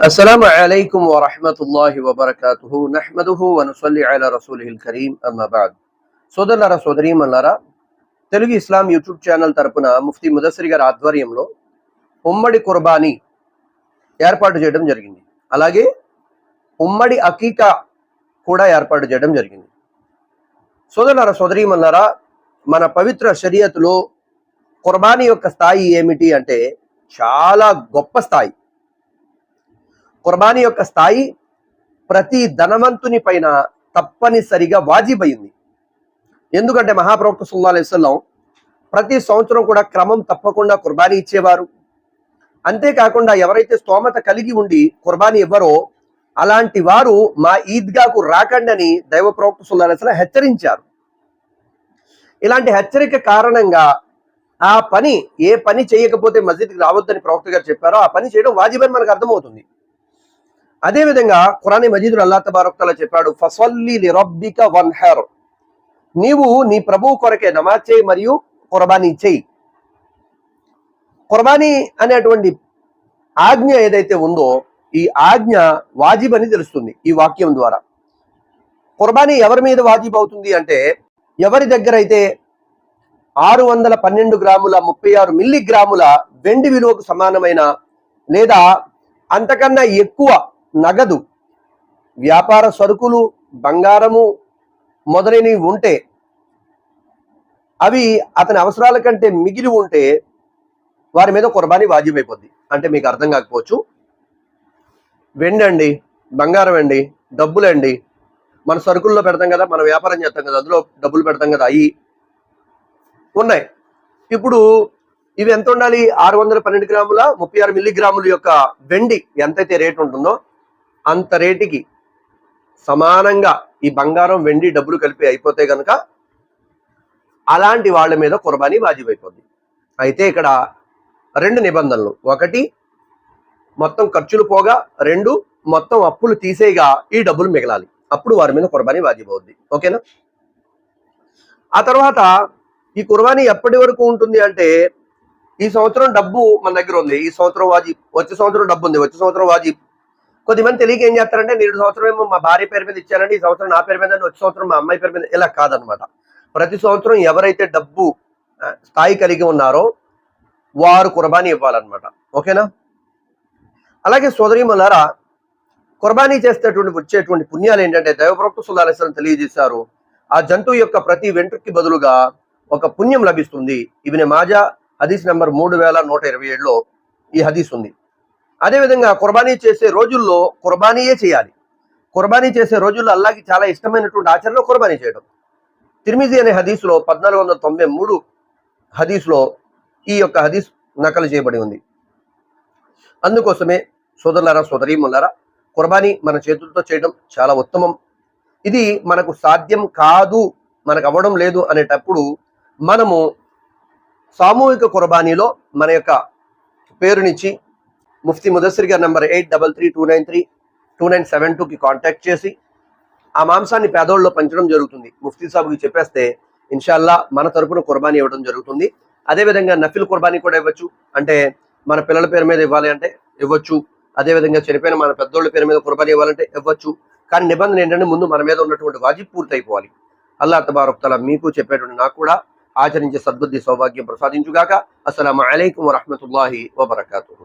السلام عليكم ورحمة الله وبركاته نحمده ونصلي على رسوله الكريم أما بعد సోదరులారా సోదరీమన్నారా తెలుగు ఇస్లాం YouTube channel తరపున ముఫ్తీ ముదస్సిరి గారి ఆధ్వర్యంలో ఉమ్మడి కుర్బానీ ఏర్పాటు చేయడం జరిగింది అలాగే ఉమ్మడి అకీకా కూడా ఏర్పాటు చేయడం జరిగింది సోదరులారా సోదరీమన్నారా మన పవిత్ర షరియతులో కుర్బానీ యొక్క స్థాయి ఏమిటి అంటే చాలా గొప్ప స్థాయి కుర్బానీ యొక్క స్థాయి ప్రతి ధనవంతుని పైన తప్పనిసరిగా వాజిబయింది ఎందుకంటే మహాప్రవక్త సుల్లా అలైవల్లం ప్రతి సంవత్సరం కూడా క్రమం తప్పకుండా కుర్బానీ ఇచ్చేవారు. అంతేకాకుండా ఎవరైతే స్తోమత కలిగి ఉండి కుర్బానీ ఇవ్వరో అలాంటి వారు మా ఈద్గాకు రాకండని దైవ ప్రవక్త సుల్లా అలైవల్లం హెచ్చరించారు. ఇలాంటి హెచ్చరిక కారణంగా ఆ పని ఏ పని చేయకపోతే మస్జిద్కి రావద్దని ప్రవక్త గారు చెప్పారో ఆ పని చేయడం వాజిబని మనకు అర్థమవుతుంది. అదేవిధంగా ఖురాని మజీదులు అల్లా తబారక్తల చెప్పాడు ఫసల్లి వన్ హెర్ నీవు నీ ప్రభువు కొరకే నమాజ్ చేయి మరియు కుర్బానీ చేయి. కుర్బానీ అనేటువంటి ఆజ్ఞ ఏదైతే ఉందో ఈ ఆజ్ఞ వాజిబ్ అని తెలుస్తుంది ఈ వాక్యం ద్వారా. కుర్బానీ ఎవరి మీద వాజిబ్ అవుతుంది అంటే ఎవరి దగ్గర అయితే ఆరు వందల పన్నెండు గ్రాముల ముప్పై ఆరు మిల్లీ గ్రాముల వెండి విలువకు సమానమైన లేదా అంతకన్నా ఎక్కువ నగదు వ్యాపార సరుకులు బంగారము మొదలైనవి ఉంటే అవి అతని అవసరాల కంటే మిగిలి ఉంటే వారి మీద కుర్బానీ వాజిబైపోద్ది. అంటే మీకు అర్థం కాకపోవచ్చు. వెండి అండి బంగారం అండి. డబ్బులండి మన సరుకుల్లో పెడతాం కదా మనం వ్యాపారం చేస్తాం కదా అందులో డబ్బులు పెడతాం కదా అవి ఉన్నాయి. ఇప్పుడు ఇవి ఎంత ఉండాలి? ఆరు వందల పన్నెండు గ్రాముల ముప్పై ఆరు మిల్లీగ్రాముల యొక్క వెండి ఎంతైతే రేటు ఉంటుందో అంత రేటుకి సమానంగా ఈ బంగారం వెండి డబ్బులు కలిపి అయిపోతే గనక అలాంటి వాళ్ళ మీద కుర్బానీ వాజిబ్ అయిపోద్ది అయితే ఇక్కడ రెండు నిబంధనలు. ఒకటి మొత్తం ఖర్చులు పోగా రెండు మొత్తం అప్పులు తీసేయగా ఈ డబ్బులు మిగలాలి. అప్పుడు వారి మీద కుర్బానీ వాజిబ్ అవుద్ది ఓకేనా? ఆ తర్వాత ఈ కుర్బానీ ఎప్పటి వరకు ఉంటుంది అంటే ఈ సంవత్సరం డబ్బు మన దగ్గర ఉంది. ఈ సంవత్సరం వాజిబ్ వచ్చే సంవత్సరం డబ్బు ఉంది. వచ్చే సంవత్సరం వాజిబ్ కొద్దిమంది తెలియక ఏం చేస్తారంటే నేను సంవత్సరం ఏమో మా భార్య పేరు మీద ఇచ్చానండి ఈ సంవత్సరం నా పేరు మీద వచ్చే సంవత్సరం మా అమ్మాయి పేరు మీద ఇలా కాదనమాట. ప్రతి సంవత్సరం ఎవరైతే డబ్బు స్థాయి కలిగి ఉన్నారో వారు కుర్బానీ ఇవ్వాలన్నమాట. ఓకేనా? అలాగే సోదరిమలారా కుర్బానీ చేసేటువంటి వచ్చేటువంటి పుణ్యాలు ఏంటంటే దైవప్రవక్త సుల్లాహం తెలియజేశారు. ఆ జంతువు యొక్క ప్రతి వెంట్రుకి బదులుగా ఒక పుణ్యం లభిస్తుంది. ఇవిని మాజా హదీస్ నెంబర్ మూడు వేల నూట ఇరవై ఏడులో ఈ హదీస్ ఉంది. అదేవిధంగా కుర్బానీ చేసే రోజుల్లో కుర్బానీయే చేయాలి. కుర్బానీ చేసే రోజుల్లో అల్లాకి చాలా ఇష్టమైనటువంటి ఆచరణ కుర్బానీ చేయడం తిరిమిజీ అనే హదీసులో పద్నాలుగు వందల తొంభై మూడు హదీస్లో ఈ యొక్క హదీస్ నకలు చేయబడి ఉంది. అందుకోసమే సోదరులారా సోదరీములారా కుర్బానీ మన చేతులతో చేయడం చాలా ఉత్తమం. ఇది మనకు సాధ్యం కాదు మనకు అవ్వడం లేదు అనేటప్పుడు మనము సామూహిక కుర్బానీలో మన యొక్క పేరునిచ్చి ముఫ్తీ ముదస్సిర్ గారి number eight double three two nine three two nine seven టూకి కాంటాక్ట్ చేసి ఆ మాంసాన్ని పేదోళ్ళలో పంచడం జరుగుతుంది. ముఫ్తీ సాబుకి చెప్పేస్తే ఇన్షాల్లా మన తరపున కుర్బానీ ఇవ్వడం జరుగుతుంది. అదేవిధంగా నఫిల్ కుర్బానీ కూడా ఇవ్వచ్చు. అంటే మన పిల్లల పేరు మీద ఇవ్వాలి అంటే ఇవ్వచ్చు. అదేవిధంగా చనిపోయిన మన పెద్దోళ్ళ పేరు మీద కుర్బానీ ఇవ్వాలంటే ఇవ్వచ్చు. కానీ నిబంధన ఏంటంటే ముందు మన మీద ఉన్నటువంటి వాజిబ్ పూర్తి అయిపోవాలి అల్లా తబారుక్తల మీకు చెప్పేటువంటి నాకు కూడా ఆచరించే సద్బుద్ధి సౌభాగ్యం ప్రసాదించుగాక. అస్సలం అయికం వరహమతుల్లాహి వబర్కూ